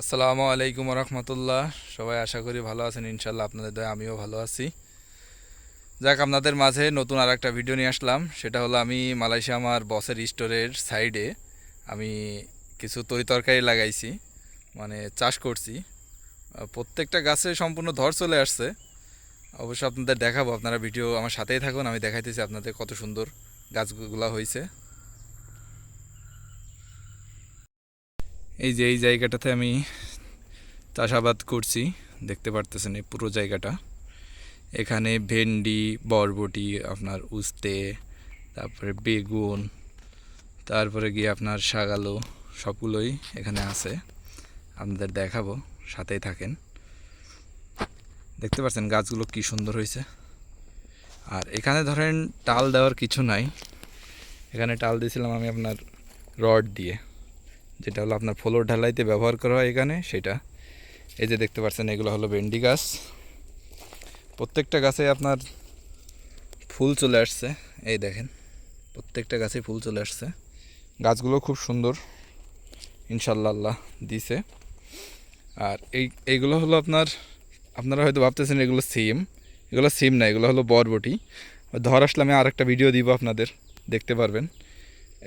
আসসালামু আলাইকুম রহমতুল্লাহ। সবাই আশা করি ভালো আছেন ইনশাল্লাহ আপনাদের দয়া, আমিও ভালো আছি। যাক, আপনাদের মাঝে নতুন আর একটা ভিডিও নিয়ে আসলাম। সেটা হলো আমি মালয়েশিয়া আমার বসের স্টোরের সাইডে আমি কিছু তরি তরকারি লাগাইছি মানে চাষ করছি। প্রত্যেকটা গাছে সম্পূর্ণ ধর চলে আসছে। অবশ্য আপনাদের দেখাবো, আপনারা ভিডিও আমার সাথেই থাকুন, আমি দেখাইতেছি আপনাদের কত সুন্দর গাছগুলা হয়েছে এই যে এই জায়গাটাতে আমি চাষাবাদ করছি, দেখতে পারতেছেন এই পুরো জায়গাটা। এখানে ভেন্ডি, বরবটি, আপনার উস্তে, তারপরে বেগুন, তারপরে গিয়ে আপনার শাগালো, সবগুলোই এখানে আছে। আপনাদের দেখাবো, সাথেই থাকেন। দেখতে পাচ্ছেন গাছগুলো কি সুন্দর হয়েছে। আর এখানে ধরেন টাল দেওয়ার কিছু নাই। এখানে টাল দিয়েছিলাম আমি আপনার রড দিয়ে। যেটা হলো আপনার ফ্লোর ঢালাইতে ব্যবহার করা হয় এখানে, সেটা। এই যে দেখতে পাচ্ছেন, এগুলো হলো ভেন্ডি গাছ। প্রত্যেকটা গাছে আপনার ফুল চলে আসছে। এই দেখেন, প্রত্যেকটা গাছে ফুল চলে আসছে। গাছগুলো খুব সুন্দর, ইনশাল্লাহ আল্লাহ দিছে। আর এই, এইগুলো হলো আপনার, আপনারা হয়তো ভাবতেছেন এগুলো সিম। এগুলো সিম না, এগুলো হলো বরবটি। ধর আসলে আমি আর একটা ভিডিও দিব আপনাদের, দেখতে পারবেন।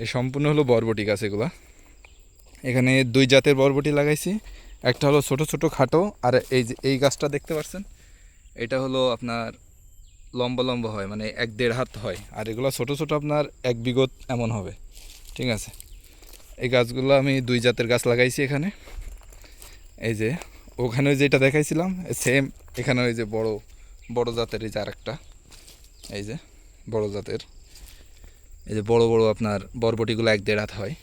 এই সম্পূর্ণ হলো বরবটি গাছ এগুলা। এখানে দুই জাতের বরবটি লাগাইছি। একটা হলো ছোট ছোট খাটো, আর এই যে এই গাছটা দেখতে পাচ্ছেন এটা হলো আপনার লম্বা লম্বা হয় মানে এক দেড় হাত হয়, আর এগুলো ছোট ছোট আপনার এক বিগত এমন হবে, ঠিক আছে? এই গাছগুলো আমি দুই জাতের গাছ লাগাইছি এখানে। এই যে ওখানে যেটা দেখাইছিলাম সেম এখানে ওই যে বড় বড় জাতের এই যে আরেকটা, এই যে বড় জাতের, এই যে বড় বড় আপনার বরবটিগুলো এক দেড় হাত হয়।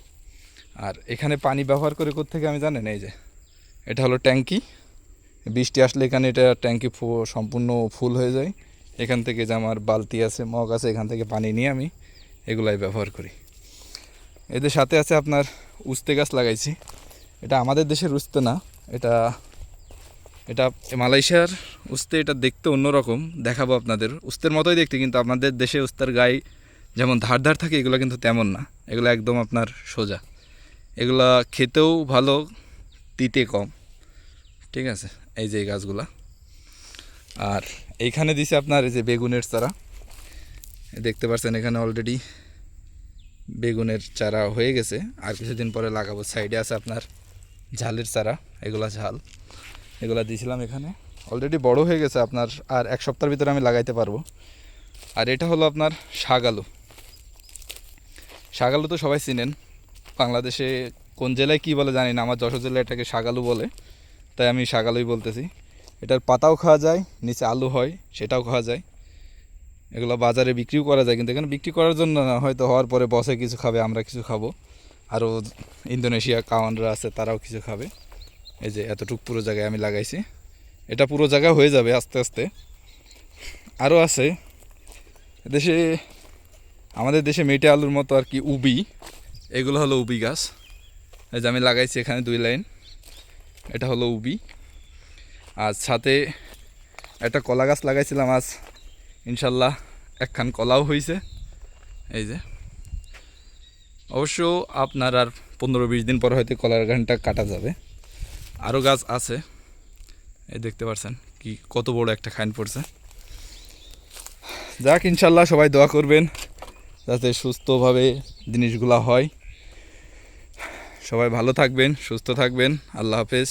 আর এখানে পানি ব্যবহার করে থেকে আমি জানেন? এই যে, এটা হলো ট্যাঙ্কি। বৃষ্টি আসলে এখানে এটা ট্যাঙ্কি সম্পূর্ণ ফুল হয়ে যায়। এখান থেকে যে আমার বালতি আছে, মগ আছে, এখান থেকে পানি নিয়ে আমি এগুলাই ব্যবহার করি। এদের সাথে আছে আপনার উস্তে গাছ লাগাইছি। এটা আমাদের দেশের উস্তে না, এটা এটা মালয়েশিয়ার উস্তে, এটা দেখতে অন্যরকম। দেখাবো আপনাদের। উস্তের মতোই দেখতে, কিন্তু আপনাদের দেশে উস্তার গায়ে যেমন ধার ধার থাকে, এগুলো কিন্তু তেমন না। এগুলো একদম আপনার সোজা। এগুলা খেতেও ভালো, তিতে কম। ঠিক আছে? এই যে এই গাছগুলা। আর এইখানে দিছে আপনার এই যে বেগুনের চারা। দেখতে পাচ্ছেন এখানে অলরেডি বেগুনের চারা হয়ে গেছে। আর কিছুদিন পরে লাগাবো। সাইডে আছে আপনার ঝালের চারা, এগুলা ঝাল। এগুলা দিয়েছিলাম এখানে। অলরেডি বড় হয়ে গেছে আপনার, আর এক সপ্তাহের ভিতরে আমি লাগাইতে পারব। আর এটা হলো আপনার শাক আলু তো সবাই চিনেন। বাংলাদেশে কোন জেলায় কী বলে জানি না, আমার যশোর জেলায় এটাকে শাকালু বলে, তাই আমি শাকালুই বলতেছি। এটার পাতাও খাওয়া যায়, নিচে আলু হয়, সেটাও খাওয়া যায়। এগুলো বাজারে বিক্রিও করা যায়, কিন্তু এখানে বিক্রি করার জন্য না, হয়তো হওয়ার পরে বসে কিছু খাবে, আমরা কিছু খাব। আরও ইন্দোনেশিয়া কাওয়ানরা আছে, তারাও কিছু খাবে। এই যে এতটুক পুরো জায়গায় আমি লাগাইছি। এটা পুরো জায়গা হয়ে যাবে আস্তে আস্তে। আরও আছে। দেশে আমাদের দেশে মেটে আলুর মতো আর কি উবি। এগুলো হলো উবি গাছ। এই যে আমি লাগাইছি এখানে দুই লাইন। এটা হলো উবি। আর সাথে একটা কলা গাছ লাগাইছিলাম আজ, ইনশাল্লাহ একখান কলাও হয়েছে এই যে। অবশ্য আপনার আর পনেরো বিশ দিন পর হয়তো কলার গানটা কাটা যাবে। আরও গাছ আছে। এই দেখতে পাচ্ছেন কি, কত বড় একটা খাইন পড়ছে। যাক, ইনশাল্লাহ সবাই দোয়া করবেন। যাতে সুস্থভাবে জিনিসগুলো হয়। সবাই ভালো থাকবেন সুস্থ থাকবেন। আল্লাহ হাফেজ।